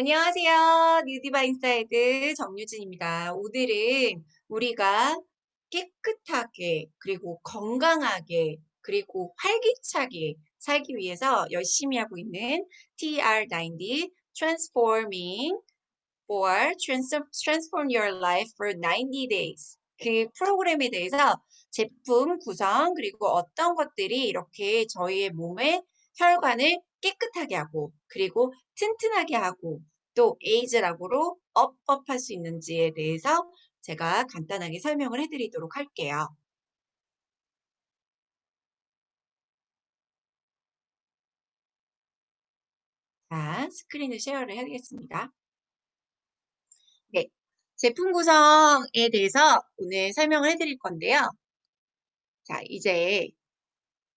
안녕하세요. 뉴디바 인사이드 정유진입니다. 오늘은 우리가 깨끗하게 그리고 건강하게 그리고 활기차게 살기 위해서 열심히 하고 있는 TR90 Transforming for Transform Your Life for 90 Days 그 프로그램에 대해서 제품 구성 그리고 어떤 것들이 이렇게 저희의 몸의 혈관을 깨끗하게 하고 그리고 튼튼하게 하고 또 에이즈락으로 업업 할 수 있는지에 대해서 제가 간단하게 설명을 해드리도록 할게요. 자, 스크린을 쉐어를 해야겠습니다. 네, 제품 구성에 대해서 오늘 설명을 해드릴 건데요. 자, 이제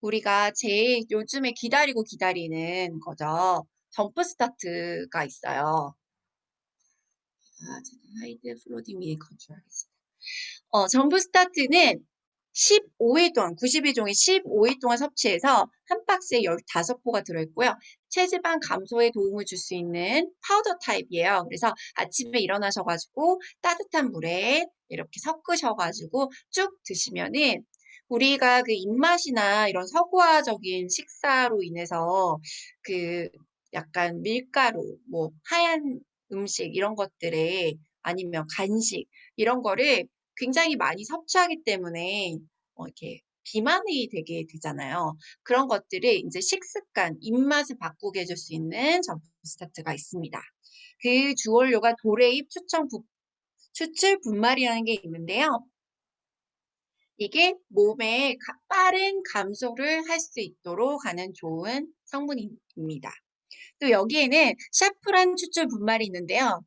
우리가 제일 요즘에 기다리고 기다리는 거죠. 점프 스타트가 있어요. 아, 제가 하이드 플로딩 미리 건축하겠습니다. 어, 점프 스타트는 15일 동안, 90일 종일 15일 동안 섭취해서 한 박스에 15포가 들어있고요. 체지방 감소에 도움을 줄 수 있는 파우더 타입이에요. 그래서 아침에 일어나셔가지고 따뜻한 물에 이렇게 섞으셔가지고 쭉 드시면은 우리가 그 입맛이나 이런 서구화적인 식사로 인해서 그 약간 밀가루, 뭐 하얀 음식 이런 것들에 아니면 간식 이런 거를 굉장히 많이 섭취하기 때문에 어, 이렇게 비만이 되게 되잖아요. 그런 것들을 이제 식습관, 입맛을 바꾸게 해줄 수 있는 점프 스타트가 있습니다. 그 주원료가 도레잎 추천 부, 추출 분말이라는 게 있는데요. 이게 몸에 빠른 감소를 할 수 있도록 하는 좋은 성분입니다. 또 여기에는 샤프란 추출 분말이 있는데요.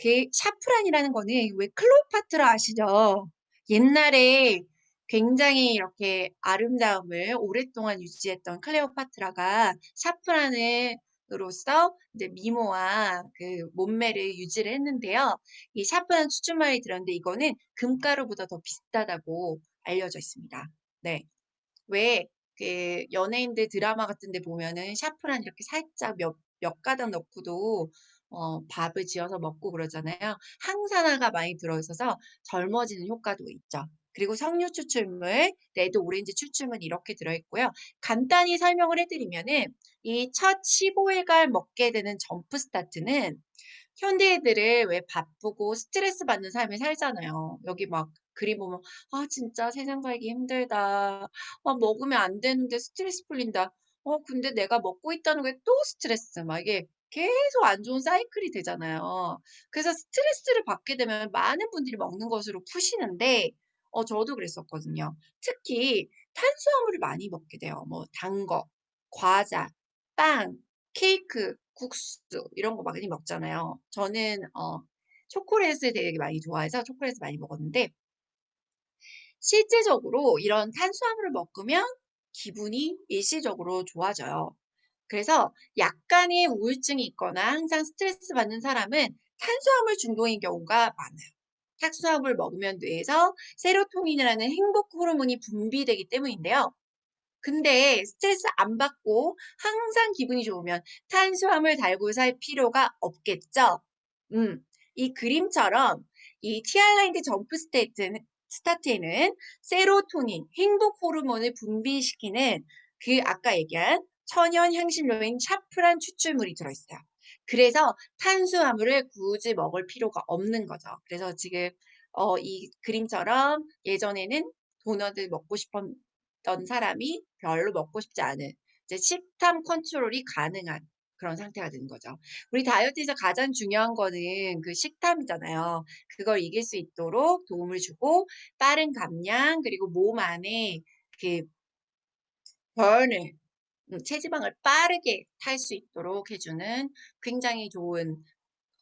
그 샤프란이라는 거는 왜 클로파트라 아시죠? 옛날에 굉장히 이렇게 아름다움을 오랫동안 유지했던 클레오파트라가 샤프란으로서 이제 미모와 그 몸매를 유지를 했는데요. 이 샤프란 추출말이 들었는데 이거는 금가루보다 더 비싸다고 알려져 있습니다. 네. 왜, 그, 연예인들 드라마 같은 데 보면은 샤프란 이렇게 살짝 몇, 몇 가닥 넣고도 어, 밥을 지어서 먹고 그러잖아요. 항산화가 많이 들어있어서 젊어지는 효과도 있죠. 그리고 석류 추출물, 레드 오렌지 추출물 이렇게 들어있고요. 간단히 설명을 해드리면은 이 첫 15일간 먹게 되는 점프 스타트는 현대인들을 왜 바쁘고 스트레스 받는 삶을 살잖아요. 여기 막 그림 보면 아 진짜 세상 살기 힘들다. 아, 먹으면 안 되는데 스트레스 풀린다. 어 근데 내가 먹고 있다는 게 또 스트레스. 막 이게 계속 안 좋은 사이클이 되잖아요. 그래서 스트레스를 받게 되면 많은 분들이 먹는 것으로 푸시는데 어 저도 그랬었거든요. 특히 탄수화물을 많이 먹게 돼요. 뭐 단 거, 과자, 빵, 케이크, 국수 이런 거 많이 먹잖아요. 저는 어 초콜릿을 되게 많이 좋아해서 초콜릿을 많이 먹었는데 실제적으로 이런 탄수화물을 먹으면 기분이 일시적으로 좋아져요. 그래서 약간의 우울증이 있거나 항상 스트레스 받는 사람은 탄수화물 중독인 경우가 많아요. 탄수화물 먹으면 뇌에서 세로토닌이라는 행복 호르몬이 분비되기 때문인데요. 근데 스트레스 안 받고 항상 기분이 좋으면 탄수화물 달고 살 필요가 없겠죠? 음, 이 그림처럼 이 티알라인드 점프 스테이트는 스타트에는 세로토닌, 행복 호르몬을 분비시키는 그 아까 얘기한 천연 향신료인 샤프란 추출물이 들어있어요. 그래서 탄수화물을 굳이 먹을 필요가 없는 거죠. 그래서 지금 어, 이 그림처럼 예전에는 도넛을 먹고 싶었던 사람이 별로 먹고 싶지 않은 이제 식탐 컨트롤이 가능한 그런 상태가 되는 거죠. 우리 다이어트에서 가장 중요한 거는 그 식탐이잖아요. 그걸 이길 수 있도록 도움을 주고 빠른 감량 그리고 몸 안에 그 번을 음, 체지방을 빠르게 탈 수 있도록 해주는 굉장히 좋은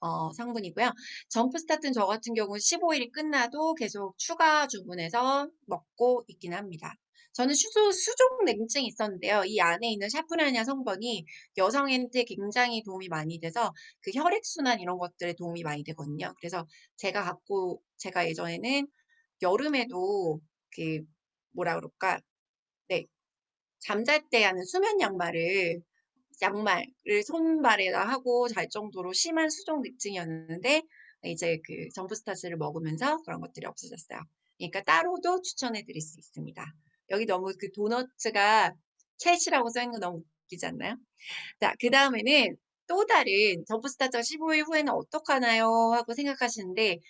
어, 성분이고요. 점프 스타트는 저 같은 경우는 15일이 끝나도 계속 추가 주문해서 먹고 있긴 합니다. 저는 수조, 수족 냉증이 있었는데요. 이 안에 있는 샤프라냐 성분이 여성한테 굉장히 도움이 많이 돼서 그 혈액순환 이런 것들에 도움이 많이 되거든요. 그래서 제가 갖고, 제가 예전에는 여름에도 그, 뭐라 그럴까, 네, 잠잘 때 하는 수면 양말을 양말을 손발에다 하고 잘 정도로 심한 수족 냉증이었는데 이제 그 점프스타즈를 먹으면서 그런 것들이 없어졌어요. 그러니까 따로도 추천해 드릴 수 있습니다. 여기 너무 그 도너츠가 챗이라고 써 있는 거 너무 웃기지 않나요? 자, 그 다음에는 또 다른 점프스타즈가 15일 후에는 어떡하나요? 하고 생각하시는데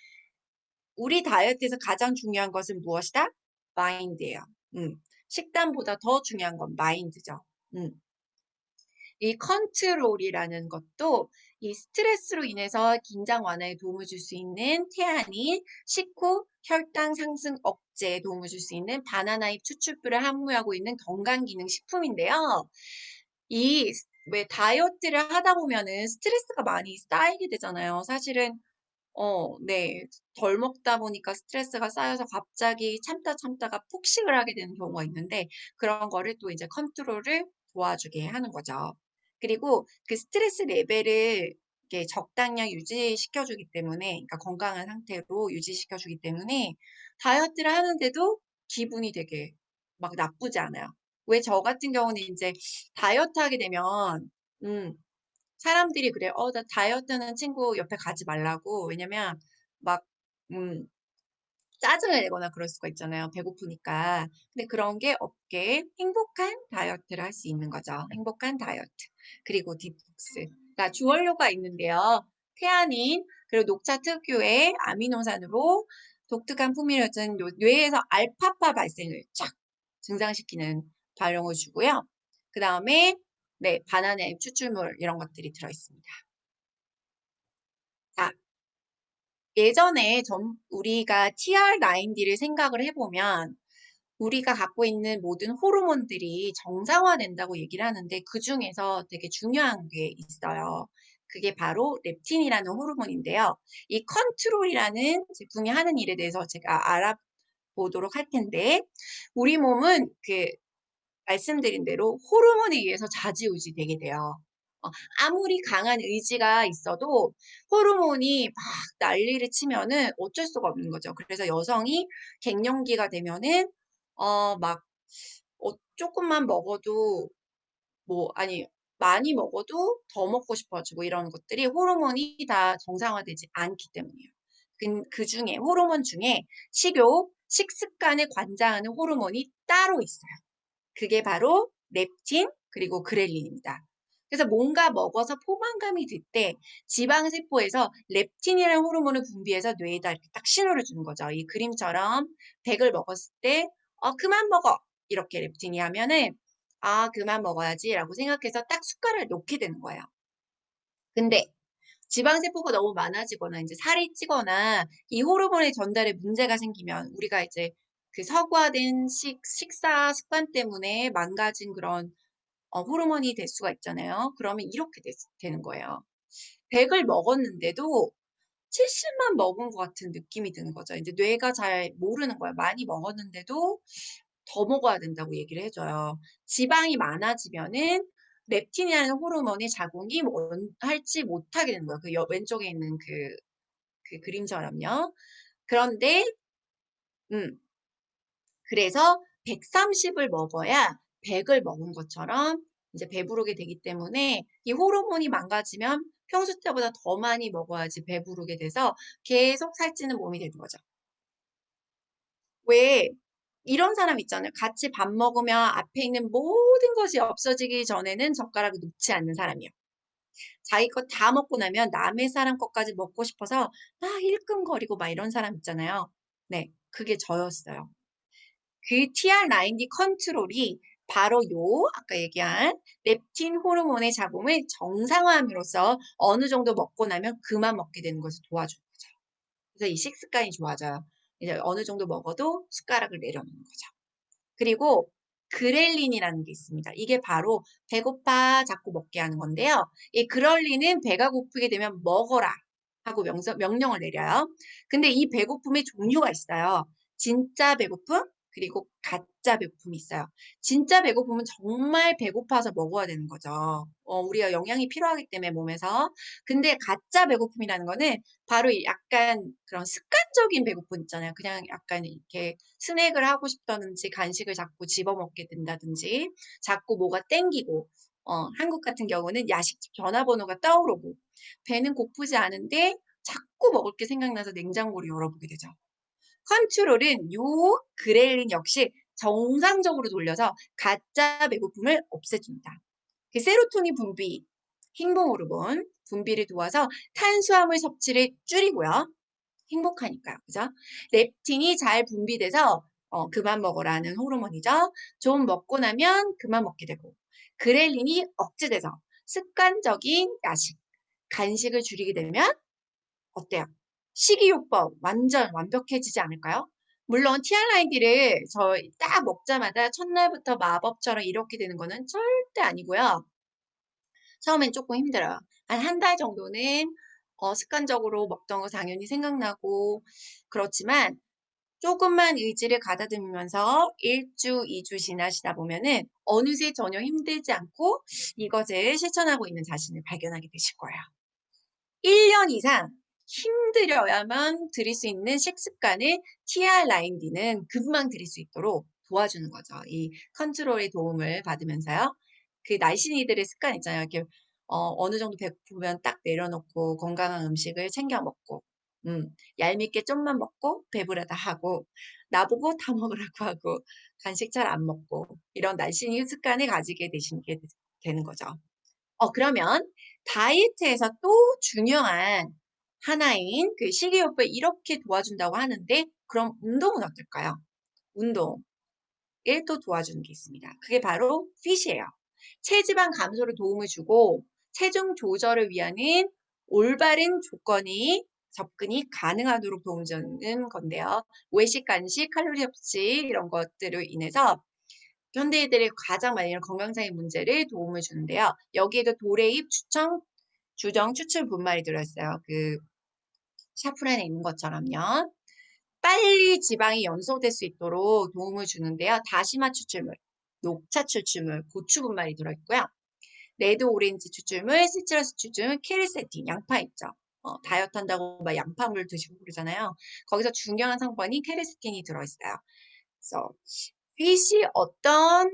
우리 다이어트에서 가장 중요한 것은 무엇이다? 마인드예요. 음. 식단보다 더 중요한 건 마인드죠. 음. 이 컨트롤이라는 것도 이 스트레스로 인해서 긴장 완화에 도움을 줄 수 있는 태아닌, 식후, 혈당 상승 억제에 도움을 줄 수 있는 바나나잎 추출물을 함유하고 있는 건강기능식품인데요. 이 왜 다이어트를 하다 보면은 스트레스가 많이 쌓이게 되잖아요. 사실은 어 네. 덜 먹다 보니까 스트레스가 쌓여서 갑자기 참다 참다가 폭식을 하게 되는 경우가 있는데 그런 거를 또 이제 컨트롤을 도와주게 하는 거죠. 그리고 그 스트레스 레벨을 이렇게 적당량 유지시켜 주기 때문에 그러니까 건강한 상태로 유지시켜 주기 때문에 다이어트를 하는데도 기분이 되게 막 나쁘지 않아요. 왜 저 같은 경우는 인제 다이어트 하게 되면 음 사람들이 그래요. "어 나 다이어트하는 친구 옆에 가지 말라."고. 왜냐면 막 음 짜증을 내거나 그럴 수가 있잖아요, 배고프니까. 근데 그런 게 없게 행복한 다이어트를 할 수 있는 거죠. 행복한 다이어트. 그리고 디톡스. 자, 주원료가 있는데요. 태아닌 그리고 녹차 특유의 아미노산으로 독특한 요 뇌에서 알파파 발생을 쫙 증상시키는 발령을 주고요. 그 다음에 네, 바나나잎 추출물 이런 것들이 들어 있습니다. 자. 예전에 전 우리가 TR9D를 생각을 해 보면 우리가 갖고 있는 모든 호르몬들이 정상화된다고 얘기를 하는데 그 중에서 되게 중요한 게 있어요. 그게 바로 렙틴이라는 호르몬인데요. 이 컨트롤이라는 제품이 하는 일에 대해서 제가 알아보도록 할 텐데 우리 몸은 그 말씀드린 대로 호르몬에 의해서 좌지우지 되게 돼요. 어 아무리 강한 의지가 있어도 호르몬이 막 난리를 치면은 어쩔 수가 없는 거죠. 그래서 여성이 갱년기가 되면은 어 막어 쪼끔만 먹어도 뭐 아니 많이 먹어도 더 먹고 싶어지고 이런 것들이 호르몬이 다 정상화되지 않기 때문이에요. 근 그중에 호르몬 중에 식욕, 식습관을 관장하는 호르몬이 따로 있어요. 그게 바로 렙틴 그리고 그렐린입니다. 그래서 뭔가 먹어서 포만감이 들 때 지방 세포에서 렙틴이라는 호르몬을 분비해서 뇌에다 이렇게 딱 신호를 주는 거죠. 이 그림처럼 100을 먹었을 때" 어 그만 먹어." 이렇게 렙틴이 하면은 '아 그만 먹어야지.'라고 생각해서 딱 숟갈을 놓게 되는 거예요. 근데 지방 세포가 너무 많아지거나 인제 살이 찌거나 이 호르몬의 전달에 문제가 생기면 우리가 이제 그 서구화된 식 식사 습관 때문에 망가진 그런 어 호르몬이 될 수가 있잖아요. 그러면 이렇게 됐 되는 거예요. 100을 먹었는데도 70만 먹은 것 같은 느낌이 드는 거죠. 인제 뇌가 잘 모르는 거예요. 많이 먹었는데도 더 먹어야 된다고 얘기를 해 줘요. 지방이 많아지면은 렙틴이라는 호르몬의 작용이 원활치 못하게 되는 거예요. 그 여 왼쪽에 있는 그 그 그림처럼요. 그런데 음 그래서 130을 먹어야 100을 먹은 것처럼 이제 배부르게 되기 때문에 이 호르몬이 망가지면 평소 때보다 더 많이 먹어야지 배부르게 돼서 계속 살찌는 몸이 되는 거죠. 왜 이런 사람 있잖아요. 같이 밥 먹으면 앞에 있는 모든 것이 없어지기 전에는 젓가락을 놓지 않는 사람이요. 자기 것 다 먹고 나면 남의 사람 것까지 먹고 싶어서 막 일끈거리고 막 이런 사람 있잖아요. 네. 그게 저였어요. 그 TR9D 컨트롤이 바로 요 아까 얘기한 렙틴 호르몬의 작용을 정상화함으로써 어느 정도 먹고 나면 그만 먹게 되는 것을 도와주는 거죠. 그래서 이 식습관이 좋아져요. 이제 어느 정도 먹어도 숟가락을 내려놓는 거죠. 그리고 그렐린이라는 게 있습니다. 이게 바로 배고파 자꾸 먹게 하는 건데요. 이 그렐린은 배가 고프게 되면 먹어라 하고 명서, 명령을 내려요. 근데 이 배고픔의 종류가 있어요. 진짜 배고픔, 그리고 가짜 배고픔이 있어요. 진짜 배고픔은 정말 배고파서 먹어야 되는 거죠. 어 우리가 영양이 필요하기 때문에 몸에서. 근데 가짜 배고픔이라는 거는 바로 이 약간 그런 습관적인 배고픔 있잖아요. 그냥 약간 이렇게 스낵을 하고 싶다든지 간식을 자꾸 집어 먹게 된다든지 자꾸 뭐가 땡기고 어, 한국 같은 경우는 야식집 전화번호가 떠오르고 배는 고프지 않은데 자꾸 먹을 게 생각나서 냉장고를 열어보게 되죠. 컨트롤은 요 그렐린 역시 정상적으로 돌려서 가짜 배고픔을 없애줍니다. 그 세로토닌 분비, 행복 호르몬 분비를 도와서 탄수화물 섭취를 줄이고요. 행복하니까요. 그죠? 렙틴이 잘 분비돼서 어, 그만 먹으라는 호르몬이죠. 좀 먹고 나면 그만 먹게 되고 그렐린이 억제돼서 습관적인 야식, 간식을 줄이게 되면 어때요? 식이요법 완전 완벽해지지 않을까요? 물론 티알라인디를 저희 딱 먹자마자 첫날부터 마법처럼 이렇게 되는 거는 절대 아니고요. 처음엔 조금 힘들어요. 한 한 달 정도는 어, 습관적으로 먹던 거 당연히 생각나고 그렇지만 조금만 의지를 가다듬으면서 1주, 2주 지나시다 보면은 어느새 전혀 힘들지 않고 이것을 실천하고 있는 자신을 발견하게 되실 거예요. 1년 이상 힘들어야만 들일 수 있는 식습관을 TR9D는 금방 들일 수 있도록 도와주는 거죠. 이 컨트롤의 도움을 받으면서요. 그 날씬이들의 습관 있잖아요. 이렇게 어, 어느 정도 배고프면 딱 내려놓고 건강한 음식을 챙겨 먹고 음, 얄밉게 좀만 먹고 배부르다 하고 나보고 다 먹으라고 하고 간식 잘 안 먹고 이런 날씬이 습관을 가지게 되시게 되는 거죠. 어, 그러면 다이어트에서 또 중요한 하나인 그 식이요법을 이렇게 도와준다고 하는데 그럼 운동은 어떨까요? 운동을 또 도와주는 게 있습니다. 그게 바로 핏이에요. 체지방 감소를 도움을 주고 체중 조절을 위하는 올바른 조건이 접근이 가능하도록 도움을 주는 건데요. 외식, 간식, 칼로리 섭취 이런 것들로 인해서 현대인들이 가장 많이 이런 건강상의 문제를 도움을 주는데요. 여기에도 도레잎, 추청, 주정, 추출 분말이 들어있어요. 그 샤프란에 있는 것처럼요. 빨리 지방이 연소될 수 있도록 도움을 주는데요. 다시마 추출물, 녹차 추출물, 고추 분말이 들어있고요. 레드 오렌지 추출물, 시트러스 추출물, 케르세틴, 양파 있죠. 어, 다이어트 한다고 막 양파물 드시고 그러잖아요. 거기서 중요한 성분이 케르세틴이 들어있어요. 그래서 핏이 어떤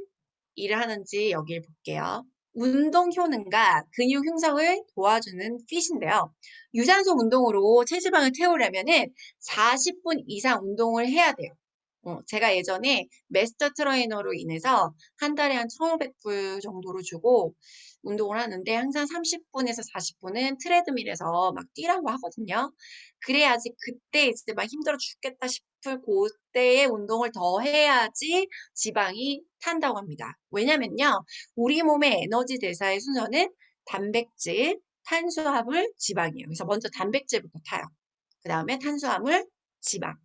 일을 하는지 여기를 볼게요. 운동 효능과 근육 형성을 도와주는 핏인데요. 유산소 운동으로 체지방을 태우려면은 40분 이상 운동을 해야 돼요. 어, 제가 예전에 메스터 트레이너로 인해서 한 달에 한 1,500불 정도로 주고 운동을 하는데 항상 30분에서 40분은 트레드밀에서 막 뛰라고 하거든요. 그래야지 그때 이제 막 힘들어 죽겠다 싶을 그때의 운동을 더 해야지 지방이 탄다고 합니다. 왜냐면요. 우리 몸의 에너지 대사의 순서는 단백질, 탄수화물, 지방이에요. 그래서 먼저 단백질부터 타요. 그 다음에 탄수화물, 지방.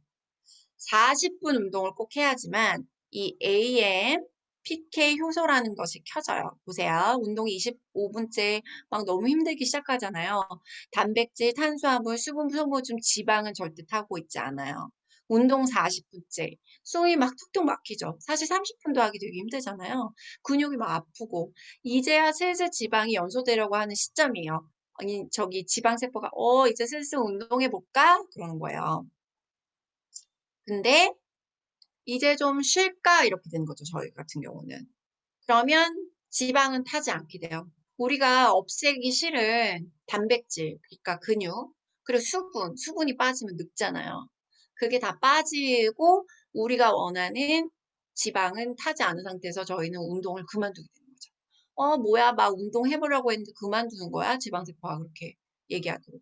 40분 운동을 꼭 해야지만 이 AM, PK 효소라는 것이 켜져요. 보세요. 운동 25분째 막 너무 힘들기 시작하잖아요. 단백질, 탄수화물, 수분, 소모중, 지방은 절대 타고 있지 않아요. 운동 40분째. 숨이 막 툭툭 막히죠. 사실 30분도 하기 되게 힘들잖아요. 근육이 막 아프고. 이제야 슬슬 지방이 연소되려고 하는 시점이에요. 아니, 저기 지방세포가, 어, 이제 슬슬 운동해 볼까? 그러는 거예요. 근데 이제 좀 쉴까? 이렇게 되는 거죠. 저희 같은 경우는. 그러면 지방은 타지 않게 돼요. 우리가 없애기 싫은 단백질, 그러니까 근육, 그리고 수분, 수분이 빠지면 늙잖아요. 그게 다 빠지고 우리가 원하는 지방은 타지 않은 상태에서 저희는 운동을 그만두게 되는 거죠. 어, 뭐야, 막 운동해보려고 했는데 그만두는 거야? 지방세포가 그렇게 얘기하도록.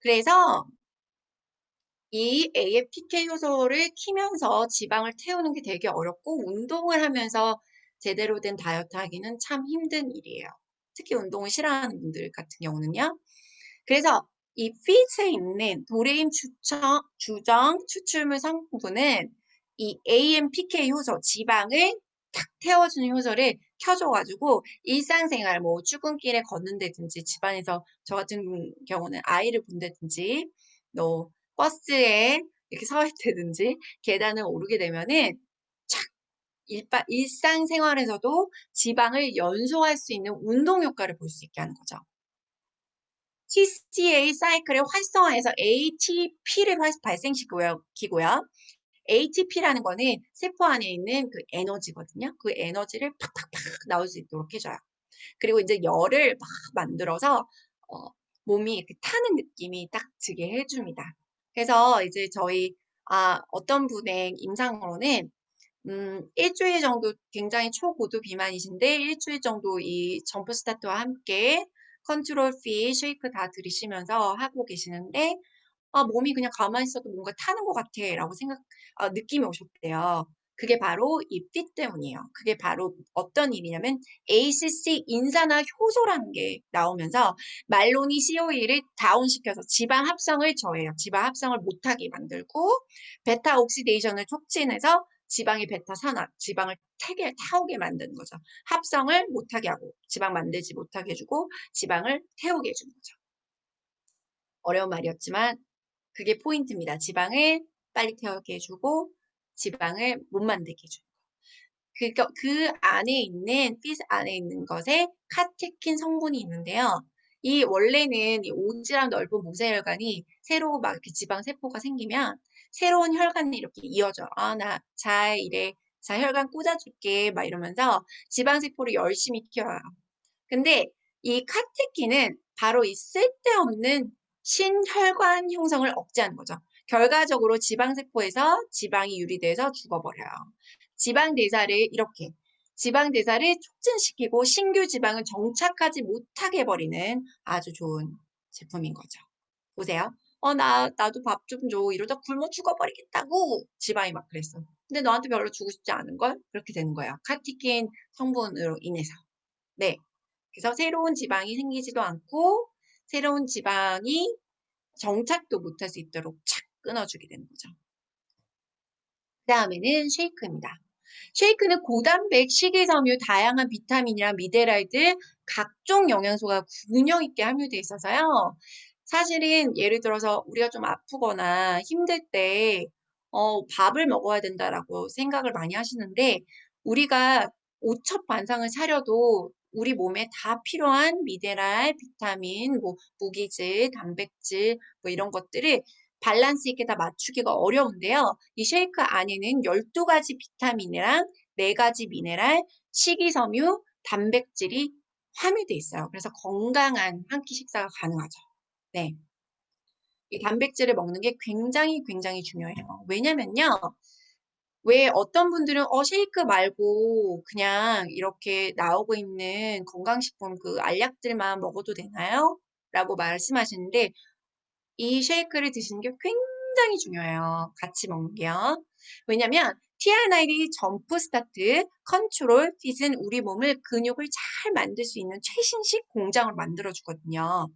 그래서 이 AFPK 효소를 키면서 지방을 태우는 게 되게 어렵고 운동을 하면서 제대로 된 다이어트 하기는 참 힘든 일이에요. 특히 운동을 싫어하는 분들 같은 경우는요. 그래서 이 핏에 있는 도레인 추정, 주정 추출물 성분은 이 AMPK 효소, 지방을 탁 태워주는 효소를 켜줘가지고 일상생활, 뭐 출근길에 걷는다든지 집안에서 저 같은 경우는 아이를 본다든지 또 버스에 이렇게 서 있다든지 계단을 오르게 되면은 착 일바, 일상생활에서도 지방을 연소할 수 있는 운동 효과를 볼 수 있게 하는 거죠. TCA 사이클을 활성화해서 ATP를 발생시키고요. ATP라는 거는 세포 안에 있는 그 에너지거든요. 그 에너지를 팍팍팍 나올 수 있도록 해줘요. 그리고 이제 열을 막 만들어서 어, 몸이 이렇게 타는 느낌이 딱 들게 해줍니다. 그래서 이제 저희 아, 어떤 분의 임상으로는 음, 일주일 정도 굉장히 초고도 비만이신데 일주일 정도 이 점프 스타트와 함께 컨트롤 피 쉐이크 다 들이시면서 하고 계시는데 아, 몸이 그냥 가만히 있어도 뭔가 타는 것 같아 라고 생각, 아, 느낌이 오셨대요. 그게 바로 이 피 때문이에요. 그게 바로 어떤 일이냐면 ACC 인산화 효소라는 게 나오면서 말로니 COE를 다운시켜서 지방 합성을 저해요. 지방 합성을 못하게 만들고 베타 옥시데이션을 촉진해서 지방의 베타 산화, 지방을 타게, 타오게 만드는 거죠. 합성을 못하게 하고 지방 만들지 못하게 해주고 지방을 태우게 해주는 거죠. 어려운 말이었지만 그게 포인트입니다. 지방을 빨리 태우게 해주고 지방을 못 만들게 해주는 거. 그, 그 안에 있는 핏 안에 있는 것에 카테킨 성분이 있는데요. 이 원래는 이 오지랑 넓은 모세혈관이 새로 막 이렇게 지방 세포가 생기면 새로운 혈관이 이렇게 이어져. 아, 나 잘 이래. 자, 혈관 꽂아줄게. 막 이러면서 지방 세포를 열심히 키워요. 근데 이 카테킨은 바로 이 쓸데없는 신혈관 형성을 억제하는 거죠. 결과적으로 지방세포에서 지방이 유리돼서 죽어버려요. 지방 대사를 이렇게 지방 대사를 촉진시키고 신규 지방을 정착하지 못하게 해버리는 아주 좋은 제품인 거죠. 보세요. 어, 나, 나도 밥 좀 줘. 이러다 굶어 죽어버리겠다고 지방이 막 그랬어. 근데 너한테 별로 주고 싶지 않은 걸? 그렇게 되는 거예요. 카티킨 성분으로 인해서. 네. 그래서 새로운 지방이 생기지도 않고 새로운 지방이 정착도 못할 수 있도록 착 끊어주게 되는 거죠. 그 다음에는 쉐이크입니다. 쉐이크는 고단백, 식이섬유, 다양한 비타민이랑 미네랄들, 각종 영양소가 균형 있게 함유되어 있어서요. 사실은 예를 들어서 우리가 좀 아프거나 힘들 때 어, 밥을 먹어야 된다라고 생각을 많이 하시는데 우리가 오첩 반상을 차려도 우리 몸에 다 필요한 미네랄, 비타민, 뭐 무기질, 단백질 뭐 이런 것들을 밸런스 있게 다 맞추기가 어려운데요. 이 쉐이크 안에는 12가지 비타민이랑 4가지 미네랄, 식이섬유, 단백질이 함유돼 있어요. 그래서 건강한 한 끼 식사가 가능하죠. 네. 이 단백질을 먹는 게 굉장히 굉장히 중요해요. 왜냐면요. 왜 어떤 분들은 어 쉐이크 말고 그냥 이렇게 나오고 있는 건강식품 그 알약들만 먹어도 되나요? 라고 말씀하시는데 이 쉐이크를 드시는 게 굉장히 중요해요. 같이 먹는 게요. 왜냐면 TR9이 점프 스타트, 컨트롤, 핏은 우리 몸을 근육을 잘 만들 수 있는 최신식 공장을 만들어 주거든요.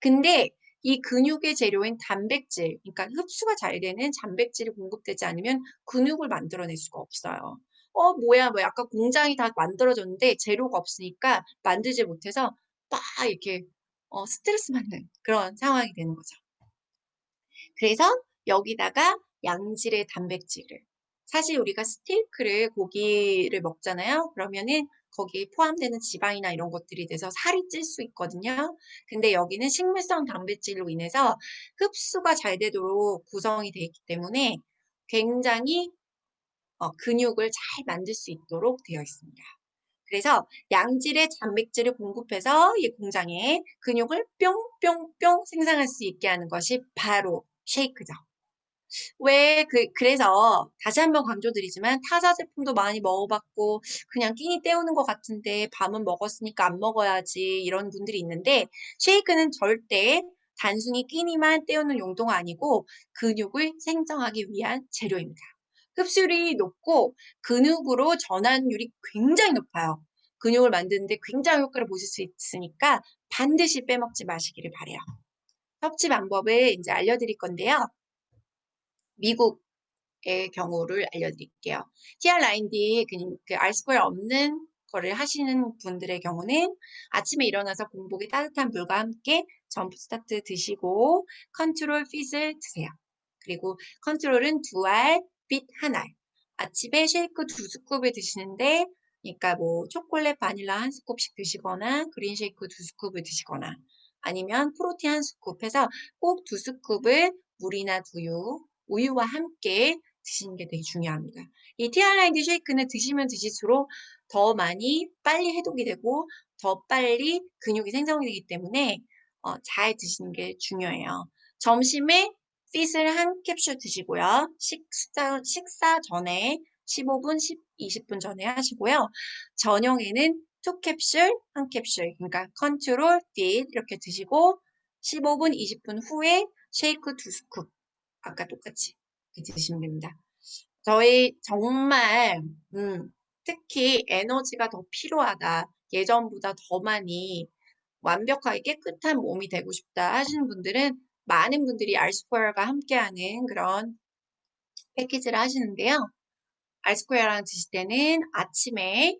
근데 이 근육의 재료인 단백질, 그러니까 흡수가 잘 되는 단백질이 공급되지 않으면 근육을 만들어낼 수가 없어요. 어, 뭐야, 뭐 약간 공장이 다 만들어졌는데 재료가 없으니까 만들지 못해서 막 이렇게 어, 스트레스 받는 그런 상황이 되는 거죠. 그래서 여기다가 양질의 단백질을 사실 우리가 스테이크를 고기를 먹잖아요. 그러면은 거기에 포함되는 지방이나 이런 것들이 돼서 살이 찔 수 있거든요. 근데 여기는 식물성 단백질로 인해서 흡수가 잘 되도록 구성이 되어 있기 때문에 굉장히 어, 근육을 잘 만들 수 있도록 되어 있습니다. 그래서 양질의 단백질을 공급해서 이 공장에 근육을 뿅뿅뿅 생산할 수 있게 하는 것이 바로 쉐이크죠. 왜 그, 그래서 다시 한번 강조드리지만 타사 제품도 많이 먹어봤고 그냥 끼니 때우는 것 같은데 밤은 먹었으니까 안 먹어야지 이런 분들이 있는데 쉐이크는 절대 단순히 끼니만 때우는 용도가 아니고 근육을 생성하기 위한 재료입니다. 흡수율이 높고 근육으로 전환율이 굉장히 높아요. 근육을 만드는데 굉장히 효과를 보실 수 있으니까 반드시 빼먹지 마시기를 바래요. 섭취 방법을 이제 알려드릴 건데요. 미국의 경우를 알려드릴게요. TR9D 그, 그 R2 없는 거를 하시는 분들의 경우는 아침에 일어나서 공복에 따뜻한 물과 함께 점프 스타트 드시고 컨트롤 핏을 드세요. 그리고 컨트롤은 두 알, 핏 한 알. 아침에 쉐이크 두 스쿱을 드시는데 그러니까 뭐 초콜릿 바닐라 한 스쿱씩 드시거나 그린 쉐이크 두 스쿱을 드시거나 아니면 프로틴 한 스쿱 해서 꼭 두 스쿱을 물이나 두유, 우유와 함께 드시는 게 되게 중요합니다. 이 티알라인드 쉐이크는 드시면 드실수록 더 많이 빨리 해독이 되고 더 빨리 근육이 생성이 되기 때문에 어, 잘 드시는 게 중요해요. 점심에 핏을 한 캡슐 드시고요. 식사, 식사 전에 15분, 10, 20분 전에 하시고요. 저녁에는 투 캡슐, 한 캡슐, 그러니까 컨트롤, 핏 이렇게 드시고 15분, 20분 후에 쉐이크 두 스쿱, 아까 똑같이 드시면 됩니다. 저희 정말 음, 특히 에너지가 더 필요하다. 예전보다 더 많이 완벽하게 깨끗한 몸이 되고 싶다 하시는 분들은 많은 분들이 알스퀘어가 함께하는 그런 패키지를 하시는데요. 알스퀘어랑 드실 때는 아침에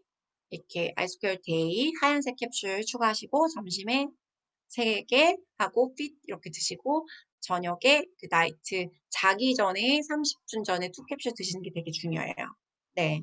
이렇게 알스퀘어 데이 하얀색 캡슐 추가하시고 점심에 3개 하고 핏 이렇게 드시고 저녁에 그 나이트 자기 전에 30분 전에 투 캡슐 드시는 게 되게 중요해요. 네.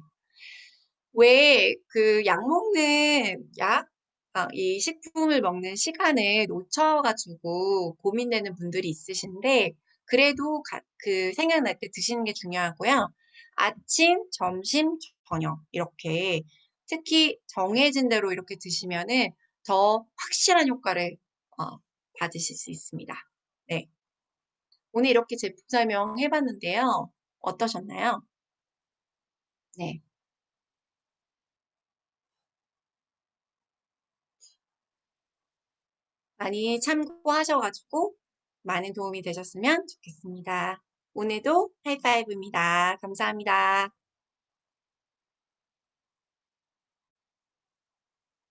왜 그 약 먹는 약, 아, 이 식품을 먹는 시간을 놓쳐가지고 고민되는 분들이 있으신데 그래도 가, 그 생각날 때 드시는 게 중요하고요. 아침, 점심, 저녁 이렇게 특히 정해진 대로 이렇게 드시면은 더 확실한 효과를 어, 받으실 수 있습니다. 네. 오늘 이렇게 제품 설명 해봤는데요. 어떠셨나요? 네. 많이 참고하셔가지고 많은 도움이 되셨으면 좋겠습니다. 오늘도 하이파이브입니다. 감사합니다.